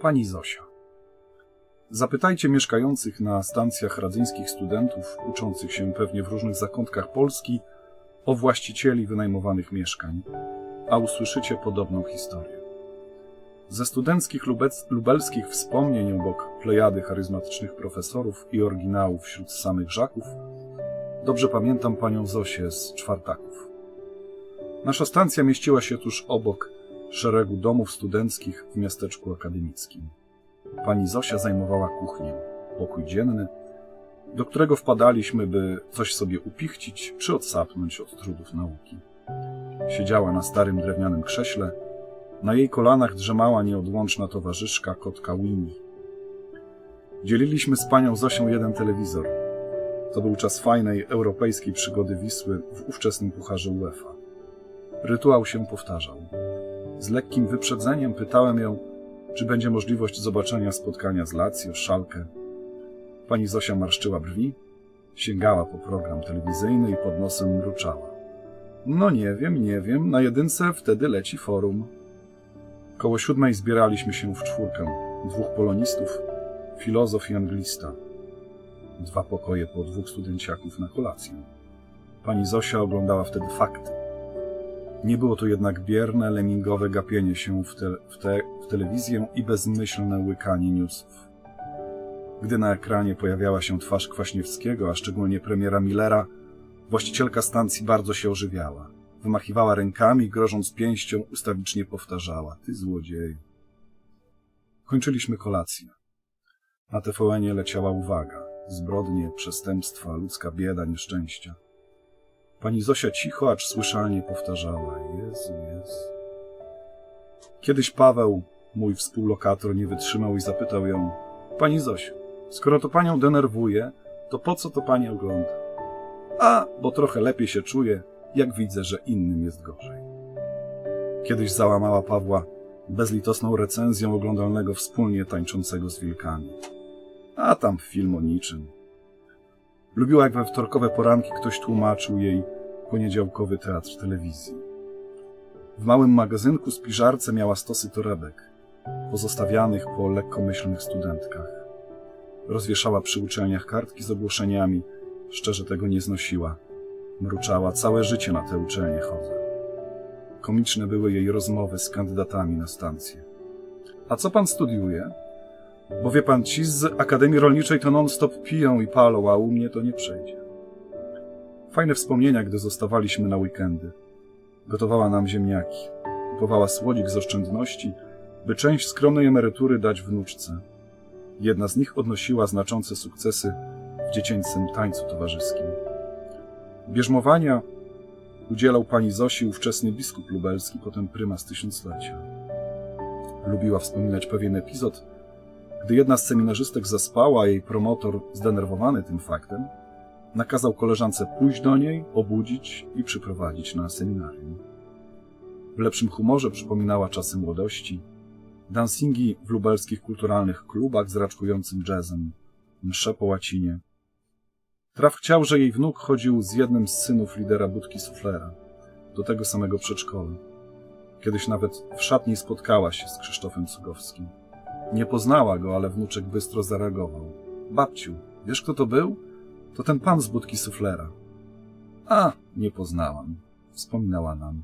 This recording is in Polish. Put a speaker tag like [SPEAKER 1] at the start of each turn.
[SPEAKER 1] Pani Zosia. Zapytajcie mieszkających na stacjach radzyńskich studentów, uczących się pewnie w różnych zakątkach Polski, o właścicieli wynajmowanych mieszkań, a usłyszycie podobną historię. Ze studenckich lubec, lubelskich wspomnień obok plejady charyzmatycznych profesorów i oryginałów wśród samych żaków, dobrze pamiętam panią Zosię z czwartaków. Nasza stacja mieściła się tuż obok szeregu domów studenckich w miasteczku akademickim. Pani Zosia zajmowała kuchnię, pokój dzienny, do którego wpadaliśmy, by coś sobie upichcić czy odsapnąć od trudów nauki. Siedziała na starym drewnianym krześle, na jej kolanach drzemała nieodłączna towarzyszka kotka Winnie. Dzieliliśmy z panią Zosią jeden telewizor. To był czas fajnej europejskiej przygody Wisły w ówczesnym pucharze UEFA. Rytuał się powtarzał. Z lekkim wyprzedzeniem pytałem ją, czy będzie możliwość zobaczenia spotkania z Lazio, Szalkę. Pani Zosia marszczyła brwi, sięgała po program telewizyjny i pod nosem mruczała. No nie wiem, nie wiem, na jedynce wtedy leci forum. Koło siódmej zbieraliśmy się w czwórkę. Dwóch polonistów, filozof i anglista. Dwa pokoje po dwóch studenciaków na kolację. Pani Zosia oglądała wtedy fakty. Nie było to jednak bierne, lemingowe gapienie się w, te, w, te, w telewizję i bezmyślne łykanie newsów. Gdy na ekranie pojawiała się twarz Kwaśniewskiego, a szczególnie premiera Millera, właścicielka stacji bardzo się ożywiała. Wymachiwała rękami grożąc pięścią ustawicznie powtarzała – ty złodzieju. Kończyliśmy kolację. Na TVN-ie leciała uwaga. Zbrodnie, przestępstwa, ludzka bieda, nieszczęścia. Pani Zosia cicho, acz słyszalnie powtarzała: Jezu, Jezu. Kiedyś Paweł, mój współlokator, nie wytrzymał i zapytał ją: Pani Zosiu, skoro to panią denerwuje, to po co to pani ogląda? A, bo trochę lepiej się czuję, jak widzę, że innym jest gorzej. Kiedyś załamała Pawła bezlitosną recenzją oglądalnego wspólnie tańczącego z wilkami. A tam film o niczym. Lubiła, jak we wtorkowe poranki ktoś tłumaczył jej poniedziałkowy teatr telewizji. W małym magazynku z piżarce miała stosy torebek, pozostawianych po lekkomyślnych studentkach. Rozwieszała przy uczelniach kartki z ogłoszeniami, szczerze tego nie znosiła. Mruczała, całe życie na te uczelnie chodzę. Komiczne były jej rozmowy z kandydatami na stację. A co pan studiuje? Bo wie pan, ci z Akademii Rolniczej to non-stop piją i palą, a u mnie to nie przejdzie. Fajne wspomnienia, gdy zostawaliśmy na weekendy. Gotowała nam ziemniaki. Kupowała słodzik z oszczędności, by część skromnej emerytury dać wnuczce. Jedna z nich odnosiła znaczące sukcesy w dziecięcym tańcu towarzyskim. Bierzmowania udzielał pani Zosi ówczesny biskup lubelski, potem prymas tysiąclecia. Lubiła wspominać pewien epizod, gdy jedna z seminarzystek zaspała, jej promotor, zdenerwowany tym faktem, nakazał koleżance pójść do niej, obudzić i przyprowadzić na seminarium. W lepszym humorze przypominała czasy młodości, dancingi w lubelskich kulturalnych klubach z raczkującym jazzem, msze po łacinie. Traf chciał, że jej wnuk chodził z jednym z synów lidera budki suflera, do tego samego przedszkola. Kiedyś nawet w szatni spotkała się z Krzysztofem Cugowskim. Nie poznała go, ale wnuczek bystro zareagował. Babciu, wiesz kto to był? To ten pan z budki suflera. A, nie poznałam, wspominała nam.